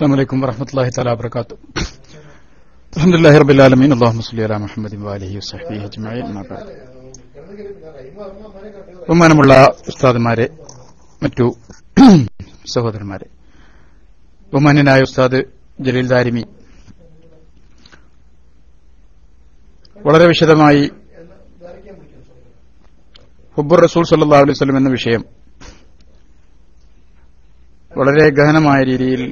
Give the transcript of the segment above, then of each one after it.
السلام عليكم ورحمة الله تعالى وبركاته الحمد لله رب العالمين اللهم صل على محمد وآله وصحبه أجمعين ما بعد ബഹുമാനമുള്ള ഉസ്താദുമാരെ മറ്റു സഹോദരന്മാരെ ബഹുമാന്യനായ ഉസ്താദ് ജലീൽ ദാരിമി വളരെ വിശദമായി ഹുബുർ റസൂൽ സല്ലാ അലൈഹി സ്വലം എന്ന വിഷയം വളരെ ഗഹനമായ രീതിയിൽ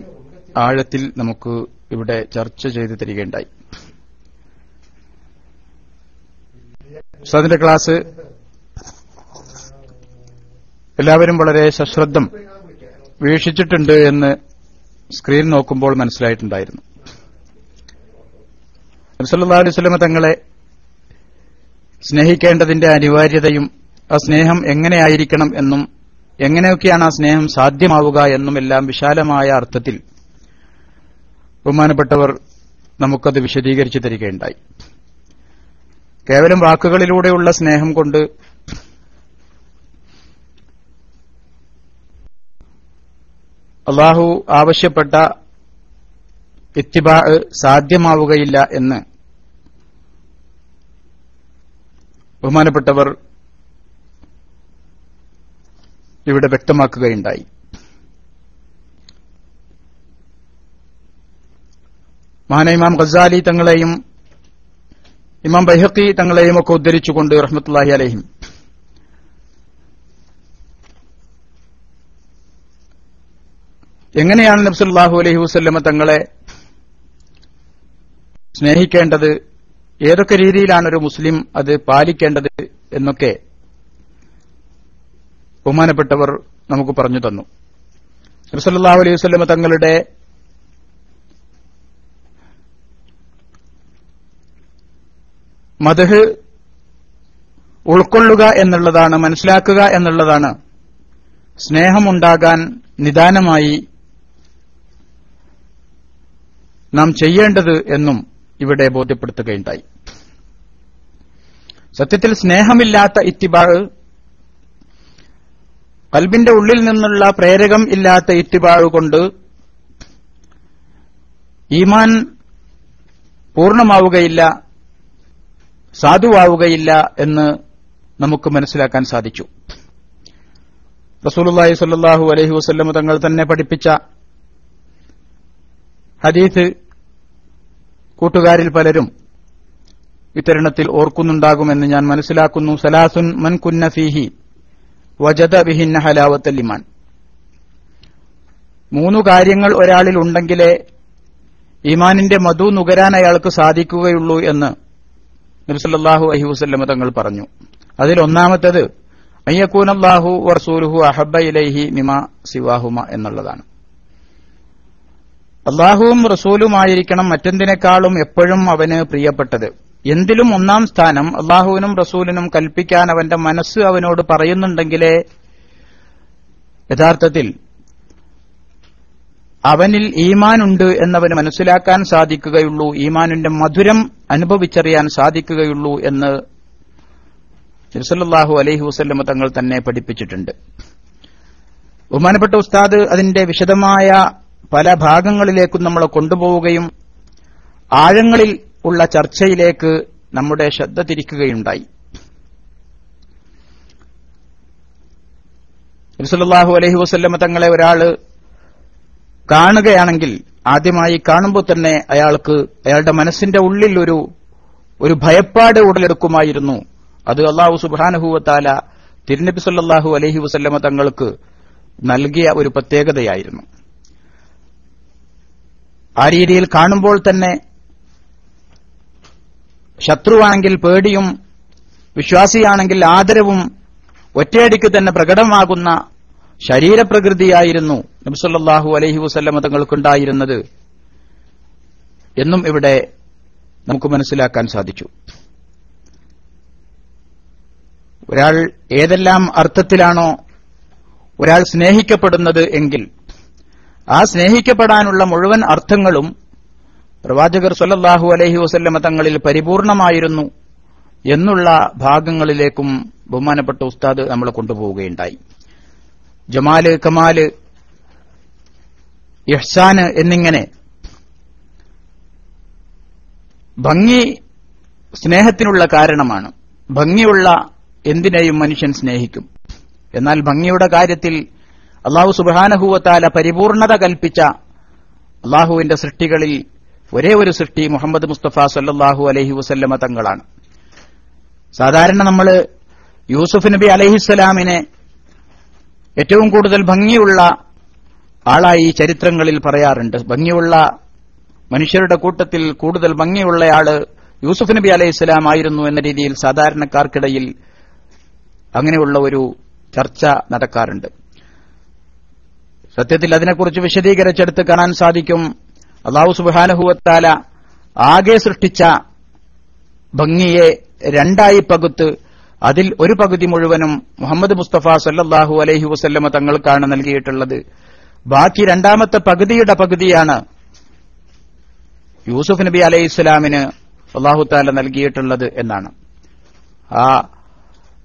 ആഴത്തിൽ നമുക്ക് ഇവിടെ ചർച്ച ചെയ്ത് തരികയുണ്ടായി. ഉസ്താദിന്റെ ക്ലാസ് എല്ലാവരും വളരെ സശ്രദ്ധം വീക്ഷിച്ചിട്ടുണ്ട് എന്ന് സ്ക്രീൻ നോക്കുമ്പോൾ മനസ്സിലായിട്ടുണ്ടായിരുന്നു. നബ്സല്ലാ തങ്ങളെ സ്നേഹിക്കേണ്ടതിന്റെ അനിവാര്യതയും ആ സ്നേഹം എങ്ങനെയായിരിക്കണം എന്നും എങ്ങനെയൊക്കെയാണ് ആ സ്നേഹം സാധ്യമാവുക എന്നും എല്ലാം വിശാലമായ അർത്ഥത്തിൽ ബഹുമാനപ്പെട്ടവർ നമുക്കത് വിശദീകരിച്ചു തരികയുണ്ടായി. കേവലം വാക്കുകളിലൂടെയുള്ള സ്നേഹം കൊണ്ട് അള്ളാഹു ആവശ്യപ്പെട്ട ഇത്തിബാ സാധ്യമാവുകയില്ല എന്ന് ബഹുമാനപ്പെട്ടവർ ഇവിടെ വ്യക്തമാക്കുകയുണ്ടായി. മഹാന ഇമാം ഖസാലി തങ്ങളെയും ഇമാം ബൈഹക്കി തങ്ങളെയും ഒക്കെ ഉദ്ധരിച്ചുകൊണ്ട് റഹ്മത്തുല്ലാഹി അലഹിം. എങ്ങനെയാണ് നബ്സുല്ലാഹു അലഹി വസ്ല്ലമ തങ്ങളെ സ്നേഹിക്കേണ്ടത്? ഏതൊക്കെ രീതിയിലാണ് ഒരു മുസ്ലിം അത് പാലിക്കേണ്ടത് എന്നൊക്കെ ബഹുമാനപ്പെട്ടവർ നമുക്ക് പറഞ്ഞു തന്നു. നബ്സല്ലാഹു അലൈഹി വസ്ല്ലമ തങ്ങളുടെ മതഹ് ഉൾക്കൊള്ളുക എന്നുള്ളതാണ് മനസ്സിലാക്കുക എന്നുള്ളതാണ്. സ്നേഹമുണ്ടാകാൻ നിദാനമായി നാം ചെയ്യേണ്ടത് എന്നും ഇവിടെ ബോധ്യപ്പെടുത്തുകയുണ്ടായി. സത്യത്തിൽ സ്നേഹമില്ലാത്ത ഇത്തിബാഴ് കൽബിന്റെ ഉള്ളിൽ നിന്നുള്ള പ്രേരകം ഇല്ലാത്ത ഇത്തിബാഴ് കൊണ്ട് ഈമാൻ പൂർണമാവുകയില്ല സാധുവാവുകയില്ല എന്ന് നമുക്ക് മനസ്സിലാക്കാൻ സാധിച്ചു. റസൂലുള്ളാഹി സ്വല്ലല്ലാഹു അലൈഹി വസല്ലം തങ്ങൾ തന്നെ പഠിപ്പിച്ച ഹദീസ് കൂട്ടുകാരിൽ പലരും ഇത്തരണത്തിൽ ഓർക്കുന്നുണ്ടാകുമെന്ന് ഞാൻ മനസ്സിലാക്കുന്നു. സലാസുൻ മൻ കുന്ന ഫീഹി വജദ വിഹിന്ന ഹലാവത്തല്ലിമാൻ മൂന്ന് കാര്യങ്ങൾ ഒരാളിൽ ഉണ്ടെങ്കിലേ ഈമാനിന്റെ മധു നുകരാൻ അയാൾക്ക് സാധിക്കുകയുള്ളൂ എന്ന് നബിസല്ലാഹു അഹി വസ്ല്ലമ തങ്ങൾ പറഞ്ഞു. അതിൽ ഒന്നാമത്തേത് അയ്യക്കൂനല്ലാഹു വർസൂലുഹു അഹബ ഇലൈഹി മിമ സിവാഹുമ എന്നുള്ളതാണ്. അള്ളാഹുവും റസൂലുമായിരിക്കണം മറ്റെന്തിനേക്കാളും എപ്പോഴും അവന് പ്രിയപ്പെട്ടത്. എന്തിലും ഒന്നാം സ്ഥാനം അള്ളാഹുവിനും റസൂലിനും കൽപ്പിക്കാൻ അവന്റെ മനസ്സ് അവനോട് പറയുന്നുണ്ടെങ്കിലേ യഥാർത്ഥത്തിൽ അവനിൽ ഈമാനുണ്ട് എന്നവന് മനസ്സിലാക്കാൻ സാധിക്കുകയുള്ളൂ. ഈമാനിന്റെ മധുരം അനുഭവിച്ചറിയാൻ സാധിക്കുകയുള്ളൂ എന്ന് നബ്സല്ലാഹു അലൈഹി വസ്ല്ലമ തങ്ങൾ തന്നെ പഠിപ്പിച്ചിട്ടുണ്ട്. ബഹുമാനപ്പെട്ട ഉസ്താദ് അതിന്റെ വിശദമായ പല ഭാഗങ്ങളിലേക്കും നമ്മളെ കൊണ്ടുപോവുകയും ആഴങ്ങളിൽ ഉള്ള ചർച്ചയിലേക്ക് നമ്മുടെ ശ്രദ്ധ തിരിക്കുകയുണ്ടായി. നബ്സല്ലാഹു അലൈഹി വസ്ല്ലമ തങ്ങളെ ഒരാൾ കാണുകയാണെങ്കിൽ ആദ്യമായി കാണുമ്പോൾ തന്നെ അയാൾക്ക് അയാളുടെ മനസ്സിന്റെ ഉള്ളിൽ ഒരു ഒരു ഭയപ്പാട് ഉടലെടുക്കുമായിരുന്നു. അത് അള്ളാഹു സുബാനുഹൂവത്താല തിരുനബി സല്ലാഹു അലഹി വസല്ലമ തങ്ങൾക്ക് നൽകിയ ഒരു പ്രത്യേകതയായിരുന്നു. ആ രീതിയിൽ കാണുമ്പോൾ തന്നെ ശത്രുവാണെങ്കിൽ പേടിയും വിശ്വാസിയാണെങ്കിൽ ആദരവും ഒറ്റയടിക്ക് തന്നെ പ്രകടമാകുന്ന ശരീരപ്രകൃതിയായിരുന്നു നബ്സല്ലാഹു അലഹി വസ്ല്ലമ തങ്ങൾക്കുണ്ടായിരുന്നത് എന്നും ഇവിടെ നമുക്ക് മനസ്സിലാക്കാൻ സാധിച്ചു. ഒരാൾ ഏതെല്ലാം അർത്ഥത്തിലാണോ ഒരാൾ സ്നേഹിക്കപ്പെടുന്നത് എങ്കിൽ ആ സ്നേഹിക്കപ്പെടാനുള്ള മുഴുവൻ അർത്ഥങ്ങളും പ്രവാചകർ സൊല്ലാഹു അലഹി വസല്ലമ തങ്ങളിൽ പരിപൂർണമായിരുന്നു എന്നുള്ള ഭാഗങ്ങളിലേക്കും ബഹുമാനപ്പെട്ട ഉസ്താദ് നമ്മളെ കൊണ്ടുപോവുകയുണ്ടായി. ജമാൽ കമാൽ ഇഹ്സാന് എന്നിങ്ങനെ. ഭംഗി സ്നേഹത്തിനുള്ള കാരണമാണ്. ഭംഗിയുള്ള എന്തിനേയും മനുഷ്യൻ സ്നേഹിക്കും. എന്നാൽ ഭംഗിയുടെ കാര്യത്തിൽ അള്ളാഹു സുബാനഹുവത്താല പരിപൂർണത കൽപ്പിച്ച അള്ളാഹുവിന്റെ സൃഷ്ടികളിൽ ഒരേ ഒരു സൃഷ്ടി മുഹമ്മദ് മുസ്തഫ സല്ലാഹു അലഹി വസല്ലമ തങ്ങളാണ്. സാധാരണ നമ്മൾ യൂസുഫ് നബി അലഹിസ്സലാമിനെ ഏറ്റവും കൂടുതൽ ഭംഗിയുള്ള ആളായി ചരിത്രങ്ങളിൽ പറയാറുണ്ട്. ഭംഗിയുള്ള മനുഷ്യരുടെ കൂട്ടത്തിൽ കൂടുതൽ ഭംഗിയുള്ളയാൾ യൂസുഫ് നബി അലൈഹി സ്വലാം ആയിരുന്നു എന്ന രീതിയിൽ സാധാരണക്കാർക്കിടയിൽ അങ്ങനെയുള്ള ഒരു ചർച്ച നടക്കാറുണ്ട്. സത്യത്തിൽ അതിനെക്കുറിച്ച് വിശദീകരിച്ചെടുത്ത് കാണാൻ സാധിക്കും. അള്ളാഹു സുബാനഹുവത്താല ആകെ സൃഷ്ടിച്ച ഭംഗിയെ രണ്ടായി പകുത്ത് അതിൽ ഒരു പകുതി മുഴുവനും മുഹമ്മദ് മുസ്തഫ സല്ലാഹു അലൈഹി വസല്ലമ തങ്ങൾക്കാണ് നൽകിയിട്ടുള്ളത്. ബാക്കി രണ്ടാമത്തെ പകുതിയുടെ പകുതിയാണ് യൂസുഫ് നബി അലൈഹി ഇസ്ലാമിന് അള്ളാഹു താല നൽകിയിട്ടുള്ളത് എന്നാണ്. ആ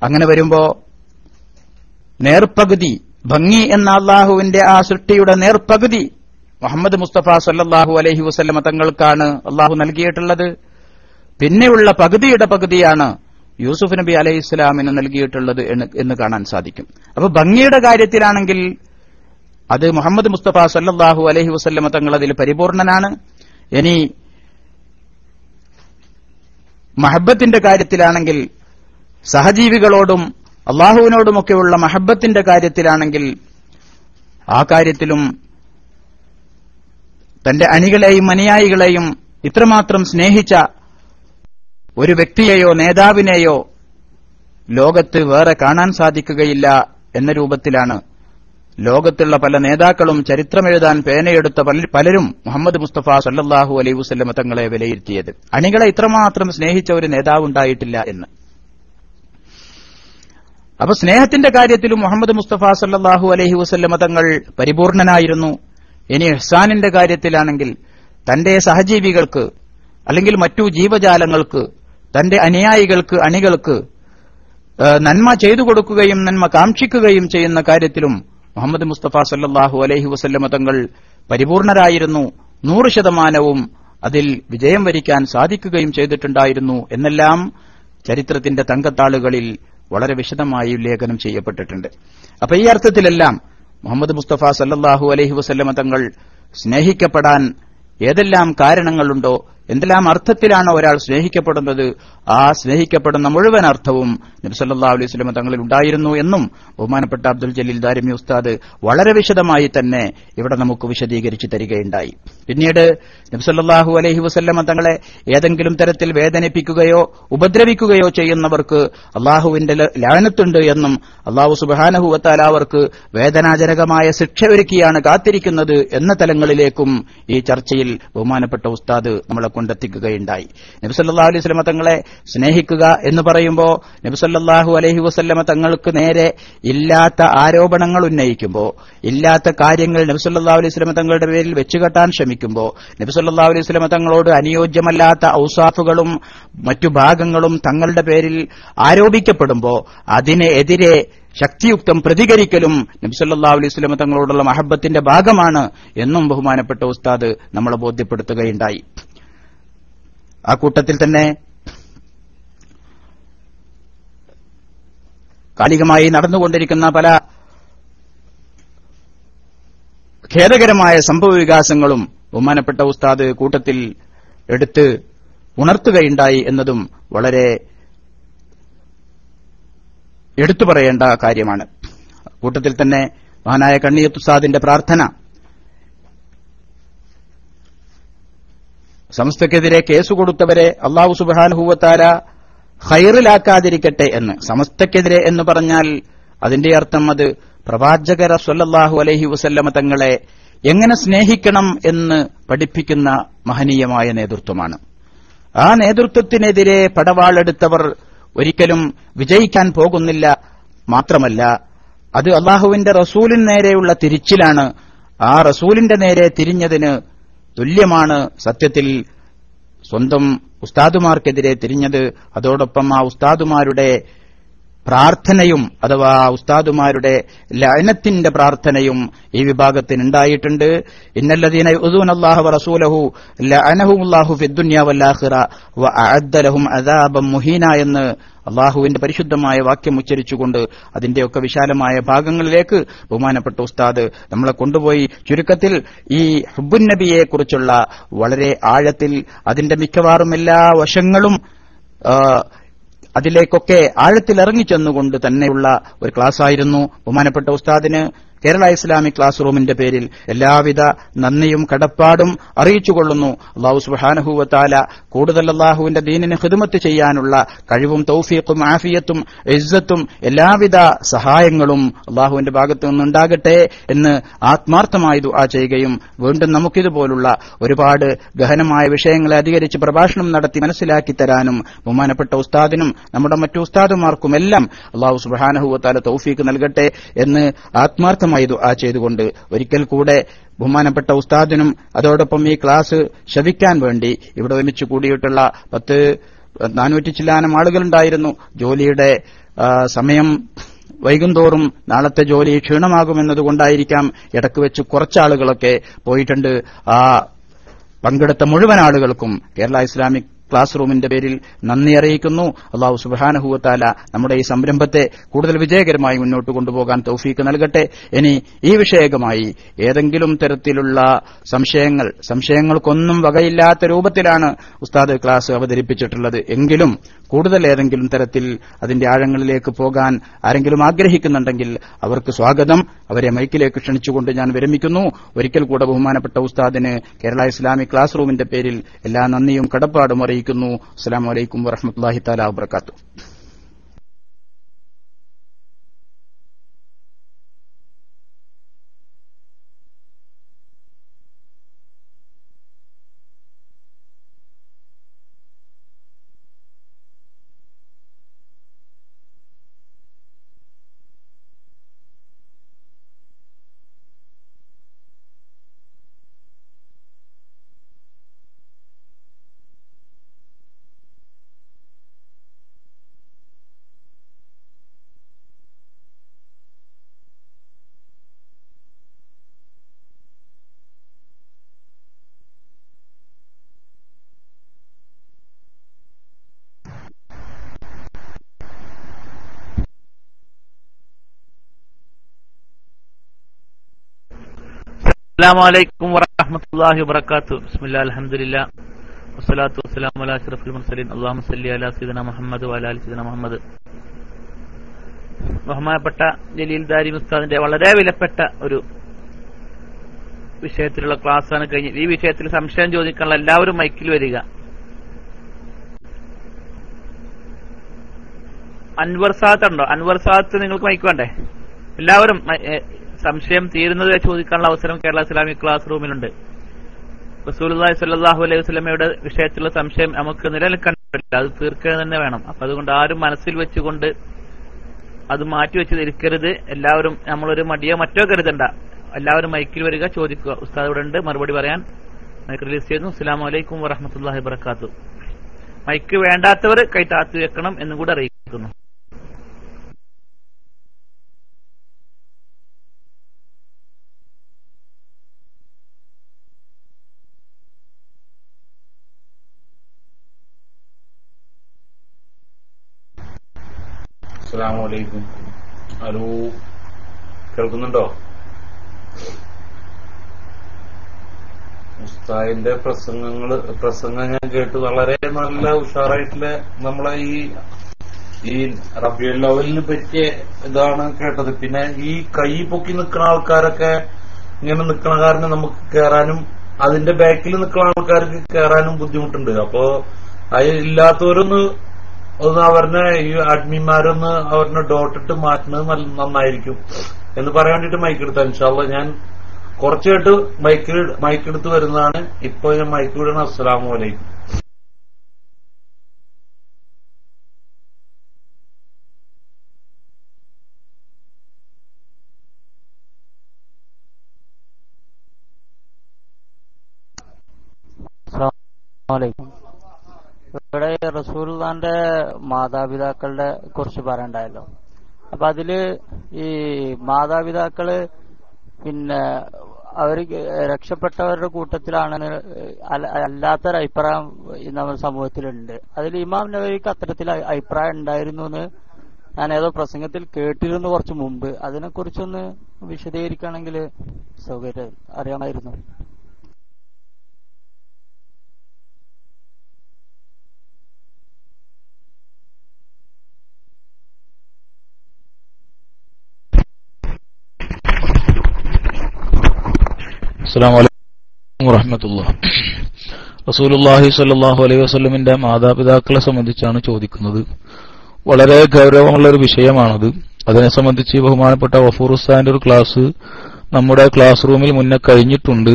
അങ്ങനെ വരുമ്പോ നേർപ്പകുതി ഭംഗി എന്ന അള്ളാഹുവിന്റെ ആ സൃഷ്ടിയുടെ നേർപ്പകുതി മുഹമ്മദ് മുസ്തഫ സല്ലാഹു അലൈഹി വസല്ലമ തങ്ങൾക്കാണ് അള്ളാഹു നൽകിയിട്ടുള്ളത്. പിന്നെയുള്ള പകുതിയുടെ പകുതിയാണ് യൂസുഫ് നബി അലൈഹി ഇസ്ലാമിന് നൽകിയിട്ടുള്ളത് എന്ന് കാണാൻ സാധിക്കും. അപ്പൊ ഭംഗിയുടെ കാര്യത്തിലാണെങ്കിൽ അത് മുഹമ്മദ് മുസ്തഫ സല്ലാഹു അലഹി വസ്ല്ലമ തങ്ങൾ അതിൽ പരിപൂർണനാണ്. ഇനി മഹബത്തിന്റെ കാര്യത്തിലാണെങ്കിൽ സഹജീവികളോടും അള്ളാഹുവിനോടുമൊക്കെയുള്ള മഹബത്തിന്റെ കാര്യത്തിലാണെങ്കിൽ ആ കാര്യത്തിലും തന്റെ അണികളെയും അനുയായികളെയും ഇത്രമാത്രം സ്നേഹിച്ച ഒരു വ്യക്തിയെയോ നേതാവിനെയോ ലോകത്ത് വേറെ കാണാൻ സാധിക്കുകയില്ല എന്ന രൂപത്തിലാണ്. ലോകത്തുള്ള പല നേതാക്കളും ചരിത്രമെഴുതാൻ പേനയെടുത്ത പലരും മുഹമ്മദ് മുസ്തഫ സല്ലാഹു അലൈ വസ്ലമ തങ്ങളെ വിലയിരുത്തിയത്. അണികളെ ഇത്രമാത്രം സ്നേഹിച്ച ഒരു നേതാവ് ഉണ്ടായിട്ടില്ല എന്ന്. അപ്പൊ സ്നേഹത്തിന്റെ കാര്യത്തിലും മുഹമ്മദ് മുസ്തഫ സല്ലാഹു അലൈഹി വസ്ലമ തങ്ങൾ പരിപൂർണനായിരുന്നു. ഇനി ഇഹ്സാനിന്റെ കാര്യത്തിലാണെങ്കിൽ തന്റെ സഹജീവികൾക്ക് അല്ലെങ്കിൽ മറ്റു ജീവജാലങ്ങൾക്ക് തന്റെ അനുയായികൾക്ക് അണികൾക്ക് നന്മ ചെയ്തു കൊടുക്കുകയും നന്മ കാക്ഷിക്കുകയും ചെയ്യുന്ന കാര്യത്തിലും മുഹമ്മദ് മുസ്തഫ സല്ലാഹു അലഹി വസല്ലമ തങ്ങൾ പരിപൂർണരായിരുന്നു. നൂറ് ശതമാനവും അതിൽ വിജയം വരിക്കാൻ സാധിക്കുകയും ചെയ്തിട്ടുണ്ടായിരുന്നു എന്നെല്ലാം ചരിത്രത്തിന്റെ തങ്കത്താളുകളിൽ വളരെ വിശദമായി ലേഖനം ചെയ്യപ്പെട്ടിട്ടുണ്ട്. അപ്പൊ ഈ അർത്ഥത്തിലെല്ലാം മുഹമ്മദ് മുസ്തഫ സല്ലാഹു അലഹി വസല്ലമ തങ്ങൾ സ്നേഹിക്കപ്പെടാൻ ഏതെല്ലാം കാരണങ്ങളുണ്ടോ എന്തെല്ലാം അർത്ഥത്തിലാണ് ഒരാൾ സ്നേഹിക്കപ്പെടുന്നത്? ആ സ്നേഹിക്കപ്പെടുന്ന മുഴുവൻ അർത്ഥവും നബ്സല്ലാ അലൈഹി സ്വലമ തങ്ങളിൽ ഉണ്ടായിരുന്നു എന്നും ബഹുമാനപ്പെട്ട അബ്ദുൽ ജലീൽ ദാരിമി ഉസ്താദ് വളരെ വിശദമായി തന്നെ ഇവിടെ നമുക്ക് വിശദീകരിച്ചു തരികയുണ്ടായി. പിന്നീട് നബ്സല്ലാഹു അലൈഹി വസ്ല്ലമ തങ്ങളെ ഏതെങ്കിലും തരത്തിൽ വേദനിപ്പിക്കുകയോ ഉപദ്രവിക്കുകയോ ചെയ്യുന്നവർക്ക് അള്ളാഹുവിന്റെ ലാനത്തുണ്ട് എന്നും അള്ളാഹു സുബാനഹുവത്താല അവർക്ക് വേദനാജനകമായ ശിക്ഷ ഒരുക്കിയാണ് കാത്തിരിക്കുന്നത് എന്ന തലങ്ങളിലേക്കും ഈ ചർച്ചയിൽ ബഹുമാനപ്പെട്ട ഉസ്താദ് നമ്മളെ കൊണ്ടെത്തിക്കുകയുണ്ടായി. നബിസല്ലാ അലൈഹി സ്വലമ തങ്ങളെ സ്നേഹിക്കുക എന്ന് പറയുമ്പോൾ നബിസല്ലാഹു അലൈഹി വസല്ലമ തങ്ങൾക്ക് നേരെ ഇല്ലാത്ത ആരോപണങ്ങൾ ഉന്നയിക്കുമ്പോൾ ഇല്ലാത്ത കാര്യങ്ങൾ നബിസല്ലാ അലൈഹി സ്വലമ തങ്ങളുടെ പേരിൽ വെച്ചുകെട്ടാൻ ശ്രമിക്കുമ്പോൾ നബിസല്ലാ അലൈഹി സ്വലമ തങ്ങളോട് അനുയോജ്യമല്ലാത്ത ഔസാഫുകളും മറ്റു ഭാഗങ്ങളും തങ്ങളുടെ പേരിൽ ആരോപിക്കപ്പെടുമ്പോൾ അതിനെതിരെ ശക്തിയുക്തം പ്രതികരിക്കലും നബിസല്ലാ അലൈഹി സ്വലമ തങ്ങളോടുള്ള മഹബത്തിന്റെ ഭാഗമാണ് എന്നും ബഹുമാനപ്പെട്ട ഉസ്താദ് നമ്മളെ ബോധ്യപ്പെടുത്തുകയുണ്ടായി. ആ കൂട്ടത്തിൽ തന്നെ കാലികമായി നടന്നുകൊണ്ടിരിക്കുന്ന പല ഖേദകരമായ സംഭവ വികാസങ്ങളും ബഹുമാനപ്പെട്ട ഉസ്താദ് കൂട്ടത്തിൽ എടുത്ത് ഉണർത്തുകയുണ്ടായി എന്നതും വളരെ എടുത്തു പറയേണ്ട കാര്യമാണ്. കൂട്ടത്തിൽ തന്നെ മഹാനായ കണ്ണീർ ഉസ്താദിന്റെ പ്രാർത്ഥന സമസ്തക്കെതിരെ കേസ് കൊടുത്തവരെ അള്ളാഹു സുബാനുഹൂവത്താര ഹൈറിലാക്കാതിരിക്കട്ടെ എന്ന്. സമസ്തക്കെതിരെ എന്ന് പറഞ്ഞാൽ അതിന്റെ അർത്ഥം അത് പ്രവാചക സൊല്ലാഹു അലഹി വസല്ലമ തങ്ങളെ എങ്ങനെ സ്നേഹിക്കണം എന്ന് പഠിപ്പിക്കുന്ന മഹനീയമായ നേതൃത്വമാണ്. ആ നേതൃത്വത്തിനെതിരെ പടവാളെടുത്തവർ ഒരിക്കലും വിജയിക്കാൻ പോകുന്നില്ല. മാത്രമല്ല അത് അള്ളാഹുവിന്റെ റസൂലിന് നേരെയുള്ള തിരിച്ചിലാണ്. ആ റസൂലിന്റെ നേരെ തിരിഞ്ഞതിന് തുല്യമാണ് സത്യത്തിൽ സ്വന്തം ഉസ്താദുമാർക്കെതിരെ തിരിഞ്ഞത്. അതോടൊപ്പം ആ ഉസ്താദുമാരുടെ പ്രാർത്ഥനയും അഥവാ ഉസ്താദുമാരുടെ ലയനത്തിന്റെ പ്രാർത്ഥനയും ഈ വിഭാഗത്തിന് ഉണ്ടായിട്ടുണ്ട് ഇന്നല്ലദീന യുദൂന അല്ലാഹു വറസൂലഹു ലഅനഹുമുല്ലാഹു ഫിദ്ദുനിയ വല്ലാഖിറ വഅഅദ്ദ ലഹും അദാബൻ മുഹീന എന്ന് അള്ളാഹുവിന്റെ പരിശുദ്ധമായ വാക്യം ഉച്ചരിച്ചുകൊണ്ട് അതിന്റെയൊക്കെ വിശാലമായ ഭാഗങ്ങളിലേക്ക് ബഹുമാനപ്പെട്ട ഉസ്താദ് നമ്മളെ കൊണ്ടുപോയി. ചുരുക്കത്തിൽ ഈ ഹുബുൻ നബിയെക്കുറിച്ചുള്ള വളരെ ആഴത്തിൽ അതിന്റെ മിക്കവാറും എല്ലാ വശങ്ങളും അതിലേക്കൊക്കെ ആഴത്തിൽ ഇറങ്ങിച്ചെന്നുകൊണ്ട് തന്നെയുള്ള ഒരു ക്ലാസ് ആയിരുന്നു ബഹുമാനപ്പെട്ട ഉസ്താദിന്. കേരള ഇസ്ലാമിക് ക്ലാസ് റൂമിന്റെ പേരിൽ എല്ലാവിധ നന്ദിയും കടപ്പാടും അറിയിച്ചുകൊള്ളുന്നു. അള്ളാഹു സുബാനഹുവത്താല കൂടുതൽ അള്ളാഹുവിന്റെ ദീനിന് ഹിദമത്ത് ചെയ്യാനുള്ള കഴിവും തൗഫീഖും ആഫിയത്തും ഇസ്സത്തും എല്ലാവിധ സഹായങ്ങളും അള്ളാഹുവിന്റെ ഭാഗത്തു നിന്നുണ്ടാകട്ടെ എന്ന് ആത്മാർത്ഥമായി ദുആ ചെയ്യുകയും വീണ്ടും നമുക്കിതുപോലുള്ള ഒരുപാട് ഗഹനമായ വിഷയങ്ങളെ അധികരിച്ച് പ്രഭാഷണം നടത്തി മനസ്സിലാക്കി തരാനും ബഹുമാനപ്പെട്ട ഉസ്താദിനും നമ്മുടെ മറ്റു ഉസ്താദുമാർക്കും എല്ലാം അള്ളാഹു സുബാനഹുവത്താല തൗഫീഖ് നൽകട്ടെ എന്ന് ആത്മാർത്ഥമായി ദുആ ചെയ്തുകൊണ്ട് ഒരിക്കൽ കൂടെ ബഹുമാനപ്പെട്ട ഉസ്താദിനും അതോടൊപ്പം ഈ ക്ലാസ് ശവിക്കാൻ വേണ്ടി ഇവിടെ ഒരുമിച്ച് കൂടിയിട്ടുള്ള പത്ത് നാനൂറ്റി ചില്ലാനം ആളുകളുണ്ടായിരുന്നു. ജോലിയുടെ സമയം വൈകുന്തോറും നാളത്തെ ജോലി ക്ഷീണമാകുമെന്നതുകൊണ്ടായിരിക്കാം ഇടയ്ക്ക് വെച്ച് കുറച്ചാളുകളൊക്കെ പോയിട്ടുണ്ട്. ആ പങ്കെടുത്ത മുഴുവൻ ആളുകൾക്കും കേരള ഇസ്ലാമിക് ക്ലാസ് റൂമിന്റെ പേരിൽ നന്ദി അറിയിക്കുന്നു. അള്ളാഹു സുബാനഹുവത്താല നമ്മുടെ ഈ സംരംഭത്തെ കൂടുതൽ വിജയകരമായി മുന്നോട്ട് കൊണ്ടുപോകാൻ തൗഫീക്ക് നൽകട്ടെ. ഇനി ഈ വിഷയകമായി ഏതെങ്കിലും തരത്തിലുള്ള സംശയങ്ങൾ സംശയങ്ങൾക്കൊന്നും വകയില്ലാത്ത രൂപത്തിലാണ് ഉസ്താദ് ക്ലാസ് അവതരിപ്പിച്ചിട്ടുള്ളത്. എങ്കിലും കൂടുതൽ ഏതെങ്കിലും തരത്തിൽ അതിന്റെ ആഴങ്ങളിലേക്ക് പോകാൻ ആരെങ്കിലും ആഗ്രഹിക്കുന്നുണ്ടെങ്കിൽ അവർക്ക് സ്വാഗതം. അവരെ മൈക്കിലേക്ക് ക്ഷണിച്ചുകൊണ്ട് ഞാൻ വിരമിക്കുന്നു. ഒരിക്കൽ കൂടെ ബഹുമാനപ്പെട്ട ഉസ്താദിന് കേരള ഇസ്ലാമിക് ക്ലാസ് റൂമിന്റെ പേരിൽ എല്ലാ നന്ദിയും കടപ്പാടും അറിയിക്കുന്നു. അസ്സാം വലൈക്കും വറഹമത്തല്ലാഹി താല വബർക്കാത്തു അസ്സാമലൈക്കും വറഹമത്തല്ലാഹി വബർക്കാത്തു ബിസ്മില്ല അലഹമുല്ല വസ്സലാത്തു വസ്സലാം അല അഷ്റഫുൽ മുർസലിൻ. അള്ളാഹു സല്ലി അല സീദന മുഹമ്മദ് വല അലി സീദന മുഹമ്മദ്. ബഹുമാനപ്പെട്ട ജലീൽ ദാരി ഉസ്താദിന്റെ വളരെ വിലപ്പെട്ട ഒരു വിഷയത്തിലുള്ള ക്ലാസ്സാണ് കഴിഞ്ഞത് ഈ വിഷയത്തിൽ സംശയം ചോദിക്കാനുള്ള എല്ലാവരും മൈക്കിൽ വരിക. അൻവർ സാത്ത് ഉണ്ടോ? അൻവർ സാത്ത് നിങ്ങൾക്ക് മൈക്ക് വേണ്ടേ? എല്ലാവരും സംശയം തീരുന്നത് ചോദിക്കാനുള്ള അവസരം കേരള ഇസ്ലാമിക് ക്ലാസ് റൂമിലുണ്ട്. റസൂലുള്ളാഹി സ്വല്ലല്ലാഹു അലൈഹി വസ്ലമയുടെ വിഷയത്തിലുള്ള സംശയം നമുക്ക് നിലനിൽക്കാൻ പറ്റില്ല. അത് തീർക്കുക തന്നെ വേണം. അപ്പൊ അതുകൊണ്ട് ആരും മനസ്സിൽ വെച്ചുകൊണ്ട് അത് മാറ്റി വെച്ച് ഇരിക്കരുത്. എല്ലാവരും നമ്മളൊരു മടിയോ മറ്റോ കരുതണ്ട. എല്ലാവരും മൈക്കിൽ വരിക ചോദിക്കുക. ഉസ്താദ് ഇവിടെ ഉണ്ട്. മറുപടി പറയാൻ മൈക്ക് റിലീസ് ചെയ്യുന്നു. അസ്സാം വലൈക്കും വറഹമത്തല്ലാഹി വബർക്കാത്തു മൈക്ക് വേണ്ടാത്തവർ കൈ താത്തി വെക്കണം എന്നും കൂടെ അറിയിക്കുന്നു. അസ്സലാമു അലൈക്കും. ഹലോ കേൾക്കുന്നുണ്ടോ? ഉസ്താദിന്റെ പ്രസംഗങ്ങൾ പ്രസംഗം ഞാൻ കേട്ട് വളരെ നല്ല ഉഷാറായിട്ടുള്ള നമ്മളെ ഈ ഈ റബിയൽ ലെവലിന് പറ്റിയ ഇതാണ് കേട്ടത്. പിന്നെ ഈ കൈ പൊക്കി നിൽക്കുന്ന ആൾക്കാരൊക്കെ ഇങ്ങനെ നിൽക്കണ കാരണം നമുക്ക് കയറാനും അതിന്റെ ബാക്കിൽ നിൽക്കുന്ന ആൾക്കാർക്ക് കയറാനും ബുദ്ധിമുട്ടുണ്ട്. അപ്പോ അത് ഇല്ലാത്തവരൊന്ന് ഒന്ന് അവരുടെ ഈ അഡ്മിന്മാരൊന്ന് അവരുടെ ഡോട്ടിട്ട് മാറ്റുന്നത് നന്നായിരിക്കും. എന്ന് പറയാൻ വേണ്ടിട്ട് മൈക്ക് എടുത്താൽ ഇൻഷാല്ല ഞാൻ കുറച്ചായിട്ട് മൈക്ക് എടുത്ത് വരുന്നതാണ്. ഇപ്പൊ ഞാൻ മൈക്ക് വിടണം. അസ്സലാമു അലൈക്കും. അസ്സാം ഇവിടെ റസൂൽഖാന്റെ മാതാപിതാക്കളുടെ കുറിച്ച് പറയണ്ടായല്ലോ. അപ്പൊ അതിൽ ഈ മാതാപിതാക്കൾ പിന്നെ അവർ രക്ഷപ്പെട്ടവരുടെ കൂട്ടത്തിലാണെന്ന് അല്ല- അല്ലാത്തൊരു അഭിപ്രായം നമ്മുടെ സമൂഹത്തിലുണ്ട്. അതിൽ ഇമാം നബിക്ക് അത്തരത്തിൽ അഭിപ്രായം ഉണ്ടായിരുന്നു എന്ന് ഞാൻ ഏതോ പ്രസംഗത്തിൽ കേട്ടിരുന്നു കുറച്ച് മുമ്പ്. അതിനെ കുറിച്ചൊന്ന് വിശദീകരിക്കുകയാണെങ്കിൽ സൗകര്യം അറിയാമായിരുന്നു. അസ്സാം വലൈക്കും വറഹമത്തുള്ള റസൂലുല്ലാഹി സ്വല്ലല്ലാഹു അലൈഹി വസ്ലമിന്റെ മാതാപിതാക്കളെ സംബന്ധിച്ചാണ് ചോദിക്കുന്നത്. വളരെ ഗൗരവമുള്ള ഒരു വിഷയമാണത്. അതിനെ സംബന്ധിച്ച് ബഹുമാനപ്പെട്ട വഫൂർ ഉസ്താന്റെ ഒരു ക്ലാസ് നമ്മുടെ ക്ലാസ് റൂമിൽ മുന്നേ കഴിഞ്ഞിട്ടുണ്ട്.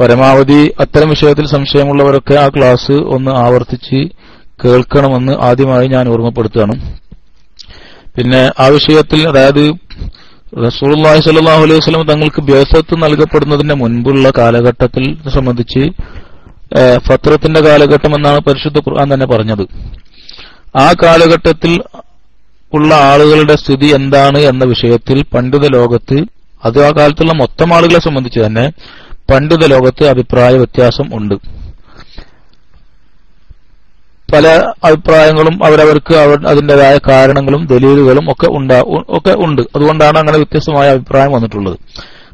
പരമാവധി അത്തരം വിഷയത്തിൽ സംശയമുള്ളവരൊക്കെ ആ ക്ലാസ് ഒന്ന് ആവർത്തിച്ച് കേൾക്കണമെന്ന് ആദ്യമായി ഞാൻ ഓർമ്മപ്പെടുത്തുകയാണ്. പിന്നെ ആ വിഷയത്തിൽ അതായത് റസൂലുള്ളാഹി സ്വല്ലാഹു അലൈഹി വസ്ലം തങ്ങൾക്ക് ബേസത്ത് നൽകപ്പെടുന്നതിന് മുൻപുള്ള കാലഘട്ടത്തിൽ സംബന്ധിച്ച് ഫത്രത്തിന്റെ കാലഘട്ടം എന്നാണ് പരിശുദ്ധ ഖുർആൻ തന്നെ പറഞ്ഞത്. ആ കാലഘട്ടത്തിൽ ഉള്ള ആളുകളുടെ സ്ഥിതി എന്താണ് എന്ന വിഷയത്തിൽ പണ്ഡിത ലോകത്ത് അത് ആ കാലത്തുള്ള മൊത്തം ആളുകളെ സംബന്ധിച്ച് തന്നെ പണ്ഡിത ലോകത്ത് അഭിപ്രായ വ്യത്യാസം ഉണ്ട്. പല അഭിപ്രായങ്ങളും അവരവർക്ക് അതിന്റെതായ കാരണങ്ങളും ദലീലുകളും ഒക്കെ ഉണ്ടാ ഒക്കെ ഉണ്ട്. അതുകൊണ്ടാണ് അങ്ങനെ വ്യത്യസ്തമായ അഭിപ്രായം വന്നിട്ടുള്ളത്.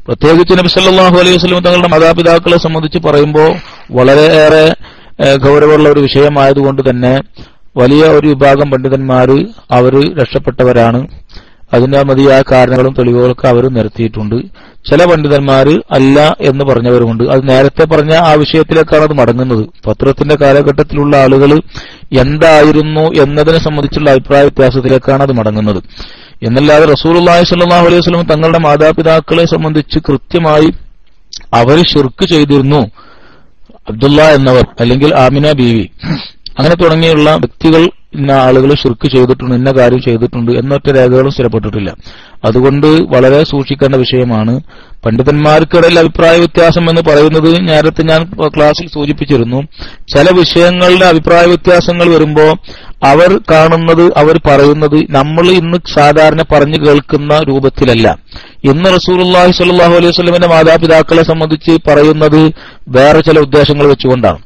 പ്രത്യേകിച്ച് നബി സല്ലല്ലാഹു അലൈഹി വസല്ലം തങ്ങളുടെ മാതാപിതാക്കളെ സംബന്ധിച്ച് പറയുമ്പോൾ വളരെയേറെ ഗൗരവമുള്ള ഒരു വിഷയമായതുകൊണ്ട് തന്നെ വലിയ ഒരു വിഭാഗം പണ്ഡിതന്മാർ അവർ രക്ഷപ്പെട്ടവരാണ്. അതിന്റെ മതിയായ കാരണങ്ങളും തെളിവുകളൊക്കെ അവർ നിരത്തിയിട്ടുണ്ട്. ചില പണ്ഡിതന്മാർ അല്ല എന്ന് പറഞ്ഞവരുമുണ്ട്. അത് നേരത്തെ പറഞ്ഞ ആ വിഷയത്തിലേക്കാണ് അത് മടങ്ങുന്നത്. പത്രത്തിന്റെ കാലഘട്ടത്തിലുള്ള ആളുകൾ എന്തായിരുന്നു എന്നതിനെ സംബന്ധിച്ചുള്ള അഭിപ്രായ വ്യത്യാസത്തിലേക്കാണ് അത് മടങ്ങുന്നത്. എന്നല്ലാതെ റസൂലുള്ളാഹി സ്വല്ലല്ലാഹു അലൈഹി വസ്ലം തങ്ങളുടെ മാതാപിതാക്കളെ സംബന്ധിച്ച് കൃത്യമായി അവർ ഷിർക്ക് ചെയ്തിരുന്നു. അബ്ദുള്ള എന്നവർ അല്ലെങ്കിൽ ആമിന ബീവി. അങ്ങനെ തുടങ്ങിയുള്ള വ്യക്തികൾ ഇന്ന ആളുകൾ ഷിർക്ക് ചെയ്തിട്ടുണ്ട് ഇന്ന കാര്യം ചെയ്തിട്ടുണ്ട് എന്നൊറ്റ രേഖകളും സ്ഥിരപ്പെട്ടിട്ടില്ല. അതുകൊണ്ട് വളരെ സൂക്ഷിക്കേണ്ട വിഷയമാണ്. പണ്ഡിതന്മാർക്കിടയിൽ അഭിപ്രായ വ്യത്യാസം എന്ന് പറയുന്നത് നേരത്തെ ഞാൻ ക്ലാസ്സിൽ സൂചിപ്പിച്ചിരുന്നു. ചില വിഷയങ്ങളുടെ അഭിപ്രായ വ്യത്യാസങ്ങൾ വരുമ്പോൾ അവർ കാണുന്നത് അവർ പറയുന്നത് നമ്മൾ ഇന്ന് സാധാരണ പറഞ്ഞു കേൾക്കുന്ന രൂപത്തിലല്ല. ഇന്ന് റസൂലുള്ളാഹി സ്വല്ലല്ലാഹു അലൈഹി സ്വലമിന്റെ മാതാപിതാക്കളെ സംബന്ധിച്ച് പറയുന്നത് വേറെ ചില ഉദ്ദേശങ്ങൾ വെച്ചുകൊണ്ടാണ്.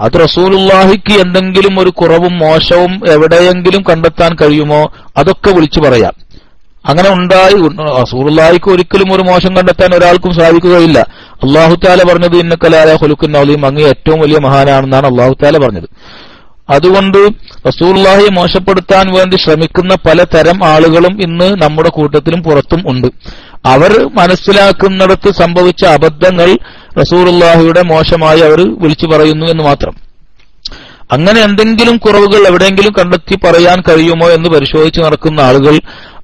അത് റസൂലുള്ളാഹിക്ക് എന്തെങ്കിലും ഒരു കുറവും മോശവും എവിടെയെങ്കിലും കണ്ടെത്താൻ കഴിയുമോ അതൊക്കെ വിളിച്ചു പറയാം. അങ്ങനെ ഉണ്ടായി. റസൂലുള്ളാഹിക്ക് ഒരിക്കലും ഒരു മോശം കണ്ടെത്താൻ ഒരാൾക്കും സാധിക്കുകയില്ല. അള്ളാഹു താല പറഞ്ഞത് ഇന്നക്കലാല ഹുലുക്കുന്ന അലിയും അങ്ങ് ഏറ്റവും വലിയ മഹാനാണെന്നാണ് അള്ളാഹു താല പറഞ്ഞത്. അതുകൊണ്ട് റസൂലുള്ളാഹിയെ മോശപ്പെടുത്താൻ വേണ്ടി ശ്രമിക്കുന്ന പലതരം ആളുകളും ഇന്ന് നമ്മുടെ കൂട്ടത്തിലും പുറത്തും ഉണ്ട്. അവർ മനസ്സിലാക്കുന്നിടത്ത് സംഭവിച്ച അബദ്ധങ്ങൾ റസൂലുള്ളാഹിയുടെ മോശമായി അവർ വിളിച്ചു പറയുന്നു എന്ന് മാത്രം. അങ്ങനെ എന്തെങ്കിലും കുറവുകൾ എവിടെയെങ്കിലും കണ്ടെത്തി പറയാൻ കഴിയുമോ എന്ന് പരിശോധിച്ച് നടക്കുന്ന ആളുകൾ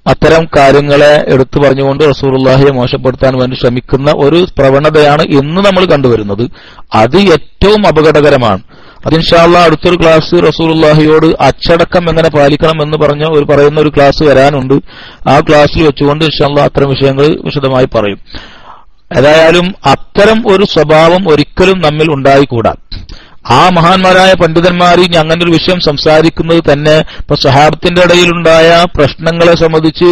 അത്തരം കാര്യങ്ങളെ എടുത്തു പറഞ്ഞുകൊണ്ട് റസൂറുല്ലാഹിയെ മോശപ്പെടുത്താൻ വേണ്ടി ശ്രമിക്കുന്ന ഒരു പ്രവണതയാണ് ഇന്ന് നമ്മൾ കണ്ടുവരുന്നത്. അത് ഏറ്റവും അപകടകരമാണ്. അതിൻഷാല്ല അടുത്തൊരു ക്ലാസ് റസൂലുള്ളാഹിയോട് അച്ചടക്കം എങ്ങനെ പാലിക്കണം എന്ന് പറഞ്ഞ ഒരു പറയുന്ന ഒരു ക്ലാസ് വരാനുണ്ട്. ആ ക്ലാസ്സിൽ വെച്ചുകൊണ്ട് ഇൻഷാല്ല അത്തരം വിഷയങ്ങൾ വിശദമായി പറയും. ഏതായാലും അത്തരം ഒരു സ്വഭാവം ഒരിക്കലും നമ്മിൽ ഉണ്ടായിക്കൂടാ. ആ മഹാന്മാരായ പണ്ഡിതന്മാർ ഇനി അങ്ങനെ ഒരു വിഷയം സംസാരിക്കുന്നത് തന്നെ ഇപ്പൊ സഹാബത്തിന്റെ ഇടയിലുണ്ടായ പ്രശ്നങ്ങളെ സംബന്ധിച്ച്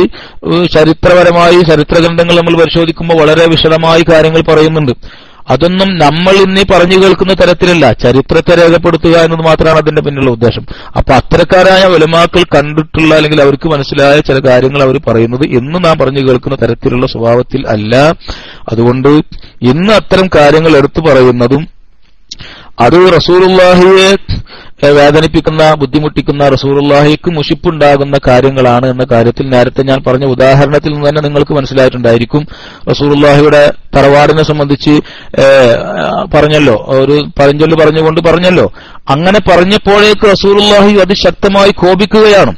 ചരിത്രപരമായി ചരിത്രഗ്രന്ഥങ്ങൾ നമ്മൾ പരിശോധിക്കുമ്പോൾ വളരെ വിശദമായി കാര്യങ്ങൾ പറയുന്നുണ്ട്. അതൊന്നും നമ്മൾ ഇന്നീ പറഞ്ഞു കേൾക്കുന്ന തരത്തിലല്ല. ചരിത്രത്തെ രേഖപ്പെടുത്തുക എന്നത് മാത്രമാണ് അതിന്റെ പിന്നിലുള്ള ഉദ്ദേശം. അപ്പൊ അത്തരക്കാരായ ഒലമാക്കൾ കണ്ടിട്ടുള്ള അല്ലെങ്കിൽ അവർക്ക് മനസ്സിലായ ചില കാര്യങ്ങൾ അവർ പറയുന്നത് എന്ന് നാം പറഞ്ഞു കേൾക്കുന്ന തരത്തിലുള്ള സ്വഭാവത്തിൽ അല്ല. അതുകൊണ്ട് ഇന്ന് അത്തരം കാര്യങ്ങൾ എടുത്തു പറയുന്നതും അത് റസൂലുള്ളാഹിയെ വേദനിപ്പിക്കുന്ന ബുദ്ധിമുട്ടിക്കുന്ന റസൂലുള്ളാഹിക്ക് മുഷിപ്പുണ്ടാകുന്ന കാര്യങ്ങളാണ് എന്ന കാര്യത്തിൽ നേരത്തെ ഞാൻ പറഞ്ഞ ഉദാഹരണത്തിൽ നിന്ന് തന്നെ നിങ്ങൾക്ക് മനസ്സിലായിട്ടുണ്ടായിരിക്കും. റസൂറുല്ലാഹിയുടെ തറവാടിനെ സംബന്ധിച്ച് പറഞ്ഞല്ലോ. ഒരു പഴഞ്ചൊല്ല് പറഞ്ഞുകൊണ്ട് പറഞ്ഞല്ലോ. അങ്ങനെ പറഞ്ഞപ്പോഴേക്ക് റസൂലുള്ളാഹി അതിശക്തമായി കോപിക്കുകയാണ്.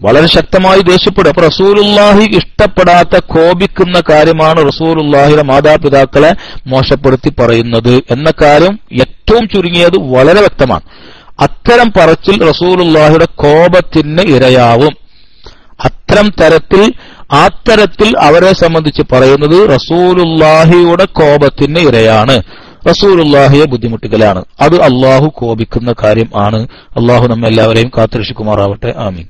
വളരെ ശക്തമായി ദേഷ്യപ്പെടും. അപ്പൊ റസൂലുള്ളാഹി ഇഷ്ടപ്പെടാത്ത കോപിക്കുന്ന കാര്യമാണ് റസൂലുല്ലാഹിയുടെ മാതാപിതാക്കളെ മോശപ്പെടുത്തി പറയുന്നത് എന്ന കാര്യം ഏറ്റവും ചുരുങ്ങിയത് വളരെ വ്യക്തമാണ്. അത്തരം പറച്ചിൽ റസൂലുള്ളാഹിയുടെ കോപത്തിന് ഇരയാവും. അത്തരം തരത്തിൽ ആ തരത്തിൽ അവരെ സംബന്ധിച്ച് പറയുന്നത് റസൂലുള്ളാഹിയുടെ കോപത്തിന് ഇരയാണ്. റസൂലുള്ളാഹിയെ ബുദ്ധിമുട്ടിക്കലാണ് അത് അള്ളാഹു കോപിക്കുന്ന കാര്യം ആണ്. അള്ളാഹു നമ്മെല്ലാവരെയും കാത്തുരക്ഷിക്കുമാറാവട്ടെ. ആമീൻ.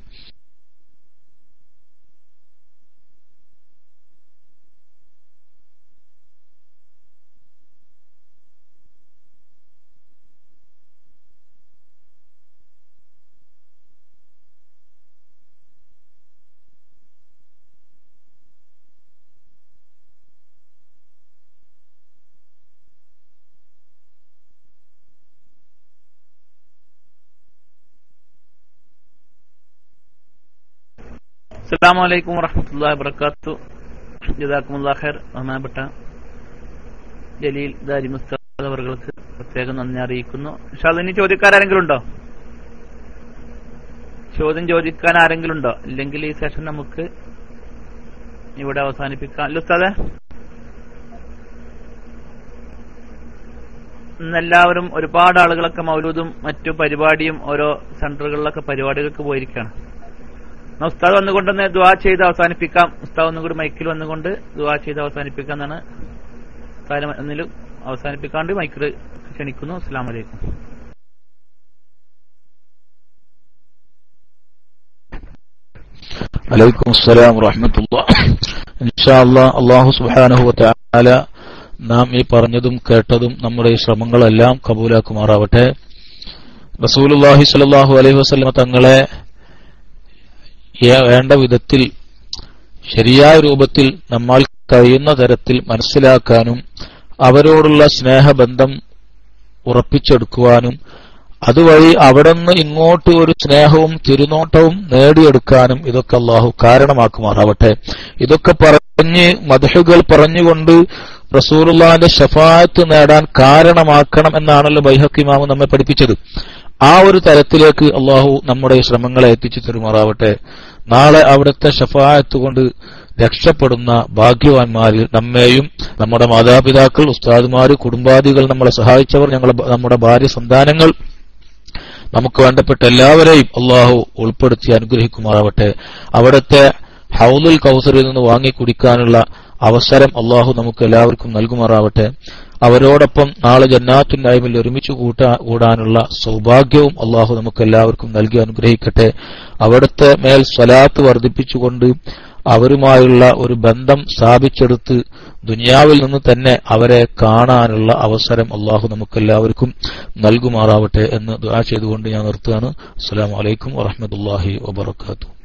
അസ്സാം വലൈക്കും വറഹമത്തല്ലാ വബർക്കാത്തു ജസാക്കുമുല്ലാ ഖൈർ. ബഹുമാനപ്പെട്ട ജലീൽ ദാരി മുസ്താദ് അവർക്ക് പ്രത്യേകം നന്ദി അറിയിക്കുന്നു. ചോദിക്കാൻ ആരെങ്കിലും ഉണ്ടോ? ചോദ്യം ചോദിക്കാൻ ആരെങ്കിലും ഉണ്ടോ? ഇല്ലെങ്കിൽ ഈ സെഷൻ നമുക്ക് ഇവിടെ അവസാനിപ്പിക്കാം. അല്ല ഉസ്താദെ? ഇന്നെല്ലാവരും ഒരുപാട് ആളുകളൊക്കെ മൗലൂദും മറ്റു പരിപാടിയും ഓരോ സെന്ററുകളിലൊക്കെ പരിപാടികൾക്ക് പോയിരിക്കുകയാണ് എന്നാ ഉസ്താദ് വന്നുകൊണ്ടൊന്ന് ദുവാ ചെയ്ത് അവസാനിപ്പിക്കാം. ഉസ്താദ് ഒന്നുകൂടി മൈക്കിൽ വന്നുകൊണ്ട് ദുവാ ചെയ്ത് അവസാനിപ്പിക്കാം എന്നാണ് കാര്യം എന്നിലും അവസാനിപ്പിക്കാണ്ട് മൈക്കിൽ ക്ഷണിക്കുന്നു. അസ്സാം വലൈക്കും അലൈക്കും അസ്സലാം വറഹമത്തുള്ള. ഇൻഷാല്ല അള്ളാഹു സുബാനഹു വതആല നാം ഈ പറഞ്ഞതും കേട്ടതും നമ്മുടെ ഈ ശ്രമങ്ങളെല്ലാം കബൂലാക്കുമാറാവട്ടെ. റസൂലുള്ളാഹി സ്വല്ലല്ലാഹു അലൈഹി വസ്ലമ തങ്ങളെ വേണ്ട വിധത്തിൽ ശരിയായ രൂപത്തിൽ നമ്മൾ കഴിയുന്ന തരത്തിൽ മനസ്സിലാക്കാനും അവരോടുള്ള സ്നേഹബന്ധം ഉറപ്പിച്ചെടുക്കുവാനും അതുവഴി അവിടെ നിന്ന് ഇങ്ങോട്ട് ഒരു സ്നേഹവും തിരുനോട്ടവും നേടിയെടുക്കാനും ഇതൊക്കെ അള്ളാഹു കാരണമാക്കുമാറാവട്ടെ. ഇതൊക്കെ പറഞ്ഞ് മധുഹുകൾ പറഞ്ഞുകൊണ്ട് റസൂറുല്ലാന്റെ ഷഫായത്ത് നേടാൻ കാരണമാക്കണം എന്നാണല്ലോ ബൈഹക്കിമാവ് നമ്മെ പഠിപ്പിച്ചത്. ആ ഒരു തരത്തിലേക്ക് അള്ളാഹു നമ്മുടെ ശ്രമങ്ങളെ എത്തിച്ചു തരുമാറാവട്ടെ. നാളെ അവിടുത്തെ ഷഫായത്ത് കൊണ്ട് രക്ഷപ്പെടുന്ന ഭാഗ്യവാന്മാരിൽ നമ്മെയും നമ്മുടെ മാതാപിതാക്കൾ ഉസ്താദുമാർ കുടുംബാദികൾ നമ്മളെ സഹായിച്ചവർ ഞങ്ങളെ നമ്മുടെ ഭാര്യ സന്താനങ്ങൾ നമുക്ക് വേണ്ടപ്പെട്ട എല്ലാവരെയും അള്ളാഹു ഉൾപ്പെടുത്തി അനുഗ്രഹിക്കുമാറാവട്ടെ. അവിടുത്തെ ഹൗലുൽ കൗസറിൽ നിന്ന് വാങ്ങി കുടിക്കാനുള്ള അവസരം അള്ളാഹു നമുക്ക് എല്ലാവർക്കും നൽകുമാറാവട്ടെ. അവരോടൊപ്പം നാളെ ജന്നാത്തു നായ്മയിൽ ഒരുമിച്ച് കൂട്ടാ കൂടാനുള്ള സൗഭാഗ്യവും അള്ളാഹു നമുക്ക് എല്ലാവർക്കും നൽകി അനുഗ്രഹിക്കട്ടെ. അവിടുത്തെ മേൽ സ്വലാത്ത് വർദ്ധിപ്പിച്ചുകൊണ്ട് അവരുമായുള്ള ഒരു ബന്ധം സ്ഥാപിച്ചെടുത്ത് ദുനിയാവിൽ നിന്ന് തന്നെ അവരെ കാണാനുള്ള അവസരം അള്ളാഹു നമുക്കെല്ലാവർക്കും നൽകുമാറാവട്ടെ എന്ന് ദുആ ചെയ്തുകൊണ്ട് ഞാൻ നിർത്തുകയാണ്. അസ്സാം വലൈക്കും വറഹ്മത്തുള്ളാഹി വബറകാതുഹു.